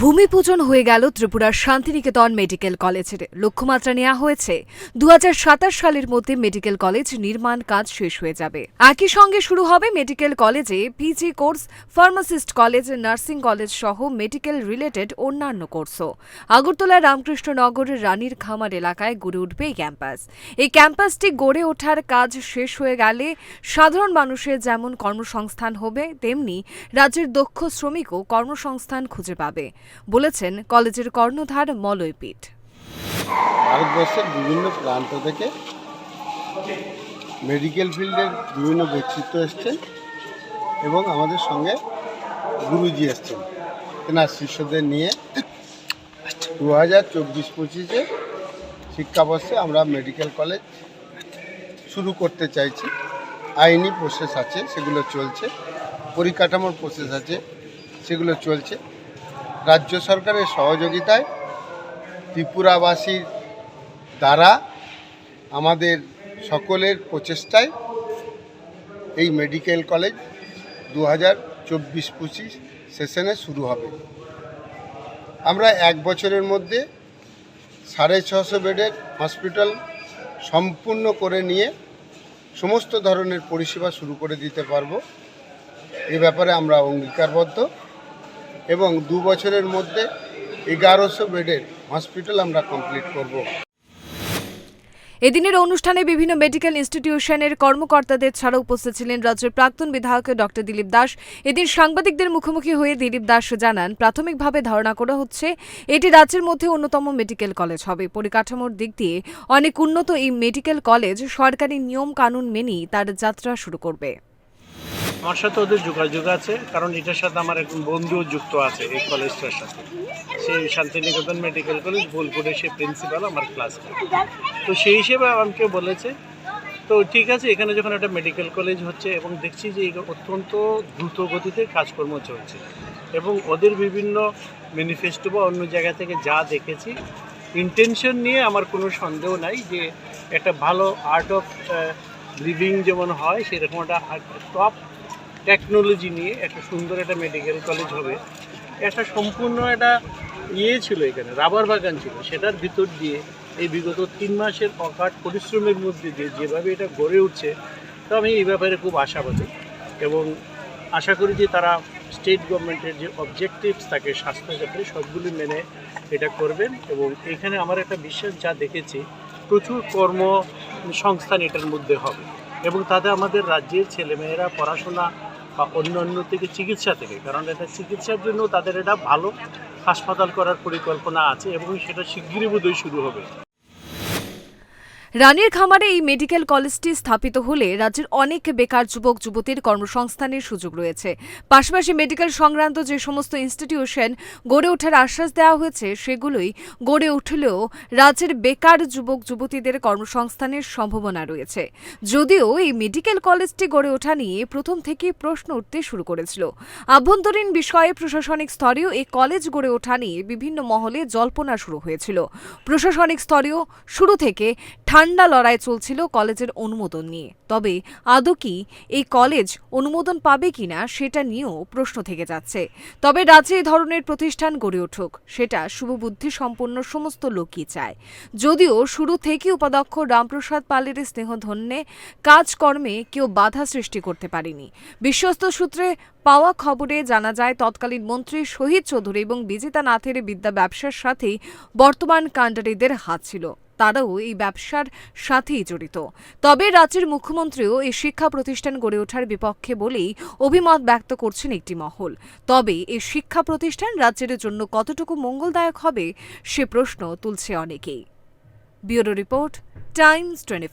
ভূমি পূজন হয়ে গেল ত্রিপুরার শান্তিনিকেতন মেডিকেল কলেজের। লক্ষ্যমাত্রা নেওয়া হয়েছে দু হাজার সাতাশ সালের মধ্যে মেডিকেল কলেজ নির্মাণ কাজ শেষ হয়ে যাবে। একই সঙ্গে শুরু হবে মেডিকেল কলেজে P G course, pharmacist college, nursing college সহ মেডিকেল রিলেটেড অন্যান্য কোর্সও। আগরতলা রামকৃষ্ণনগরের রানীর খামার এলাকায় গড়ে উঠবে এই ক্যাম্পাস। এই ক্যাম্পাসটি গড়ে ওঠার কাজ শেষ হয়ে গেলে সাধারণ মানুষের যেমন কর্মসংস্থান হবে, তেমনি রাজ্যের দক্ষ শ্রমিকও কর্মসংস্থান খুঁজে পাবে। বলেছেন কলেজের কর্ণধার মলয়পীঠ ভারতবর্ষের বিভিন্ন প্রান্ত থেকে মেডিকেল ফিল্ডের বিভিন্ন ব্যক্তিত্ব এসছেন এবং আমাদের সঙ্গে গুরুজি এসছেন। তেনার শিষ্যদের নিয়ে দু হাজার চব্বিশ পঁচিশে শিক্ষাবর্ষে আমরা মেডিকেল কলেজ শুরু করতে চাইছি। আইনি প্রসেস আছে, সেগুলো চলছে, পরিকাঠামোর প্রসেস আছে, সেগুলো চলছে। রাজ্য সরকারের সহযোগিতায় ত্রিপুরাবাসীর দ্বারা আমাদের সকলের প্রচেষ্টায় এই মেডিকেল কলেজ দু হাজার চব্বিশ পঁচিশ সেশনে শুরু হবে। আমরা এক বছরের মধ্যে সাড়ে ছশো বেডের হসপিটাল সম্পূর্ণ করে নিয়ে সমস্ত ধরনের পরিষেবা শুরু করে দিতে পারব। এ ব্যাপারে আমরা অঙ্গীকারবদ্ধ। এবং দু বছরের মধ্যে এগারোশো বেডের হসপিটাল আমরা কমপ্লিট করব। এদিনের অনুষ্ঠানে বিভিন্ন মেডিকেল ইনস্টিটিউশনের কর্মকর্তাদের ছাড়া উপস্থিত ছিলেন রাজ্যের প্রাক্তন বিধায়ক ডক্টর দিলীপ দাস। এদিন সাংবাদিকদের মুখোমুখি হয়ে দিলীপ দাস জানান, প্রাথমিকভাবে ধারণা করা হচ্ছে, এটি রাজ্যের মধ্যে অন্যতম মেডিকেল কলেজ হবে। পরিকাঠামোর দিক দিয়ে অনেক উন্নত এই মেডিকেল কলেজ সরকারি নিয়ম কানুন মেনেই তার যাত্রা শুরু করবে। আমার সাথে ওদের যোগাযোগ আছে, কারণ এটার সাথে আমার একজন বন্ধুও যুক্ত আছে এই কলেজটার সাথে। সেই শান্তিনিকেতন মেডিকেল কলেজ বোলপুরে সে প্রিন্সিপাল আমার ক্লাস তো সেই হিসেবে আমাকে বলেছে, তো ঠিক আছে, এখানে যখন একটা মেডিকেল কলেজ হচ্ছে এবং দেখছি যে অত্যন্ত দ্রুত গতিতে কাজকর্ম চলছে এবং ওদের বিভিন্ন ম্যানিফেস্টো বা অন্য জায়গা থেকে যা দেখেছি ইন্টেনশন নিয়ে আমার কোনো সন্দেহ নাই যে একটা ভালো আর্ট অফ লিভিং যেমন হয়, সেরকম একটা টপ টেকনোলজি নিয়ে একটা সুন্দর একটা মেডিকেল কলেজ হবে। একটা সম্পূর্ণ একটা ইয়ে ছিল এখানে, রাবার বাগান ছিল। সেটার ভিতর দিয়ে এই বিগত তিন মাসের অকাট পরিশ্রমের মধ্যে দিয়ে যেভাবে এটা গড়ে উঠছে, তো আমি এই ব্যাপারে খুব আশাবাদী এবং আশা করি যে তারা স্টেট গভর্নমেন্টের যে অবজেক্টিভস থাকে স্বাস্থ্যক্ষেত্রে সবগুলি মেনে এটা করবেন এবং এখানে আমার একটা বিশ্বাস যা দেখেছি, প্রচুর কর্ম সংস্থান এটার মধ্যে হবে এবং তাতে আমাদের রাজ্যের ছেলেমেয়েরা পড়াশোনা বা অন্যান্য অন্য থেকে চিকিৎসা থেকে। কারণ এটা চিকিৎসার জন্য তাদের এটা ভালো হাসপাতাল করার পরিকল্পনা আছে এবং সেটা শিগগিরই বোধহয় শুরু হবে। রানীর খামারে এই মেডিকেল কলেজটি স্থাপিত হলে রাজ্যের অনেক বেকার যুবক, যুবতীর কর্মসংস্থানের সুযোগ রয়েছে। পাশাপাশি মেডিকেল সংক্রান্ত যে সমস্ত ইনস্টিটিউশন গড়ে ওঠার আশ্বাস দেওয়া হয়েছে, সেগুলোই গড়ে উঠলেও রাজ্যের বেকার যুবক, যুবতীদের কর্মসংস্থানের সম্ভাবনা রয়েছে। যদিও এই মেডিকেল কলেজটি গড়ে ওঠা নিয়ে প্রথম থেকেই প্রশ্ন উঠতে শুরু করেছিল। আভ্যন্তরীণ বিষয়ে প্রশাসনিক স্তরেও এই কলেজ গড়ে ওঠা নিয়ে বিভিন্ন মহলে জল্পনা শুরু হয়েছিল। প্রশাসনিক স্তরেও শুরু থেকে ঠান্ডা লড়াই চলছিল কলেজের অনুমোদন নিয়ে। তবে আদৌ কি এই কলেজ অনুমোদন পাবে কিনা সেটা নিয়েও প্রশ্ন থেকে যাচ্ছে। তবে রাজ্যে এই ধরনের প্রতিষ্ঠান গড়ে উঠুক, সেটা শুভবুদ্ধি সম্পন্ন সমস্ত লোকই চায়। যদিও শুরু থেকে উপাধ্যক্ষ রামপ্রসাদ পালের স্নেহধন্যে কাজকর্মে কেউ বাধা সৃষ্টি করতে পারেনি। বিশ্বস্ত সূত্রে পাওয়া খবরে জানা যায়, তৎকালীন মন্ত্রী শহীদ চৌধুরী এবং বিজেতা নাথের বিদ্যা ব্যবসার সাথেই বর্তমান কাণ্ডারিদের হাত ছিল। তারাও এই ব্যবসার সাথেই জড়িত। তবে রাজ্যের মুখ্যমন্ত্রীও এই শিক্ষা প্রতিষ্ঠান গড়ে ওঠার বিপক্ষে বলেই অভিমত ব্যক্ত করছেন একটি মহল। তবে এই শিক্ষা প্রতিষ্ঠান রাজ্যের জন্য কতটুকু মঙ্গলদায়ক হবে সে প্রশ্ন তুলছে অনেকেই। Bureau report, Times twenty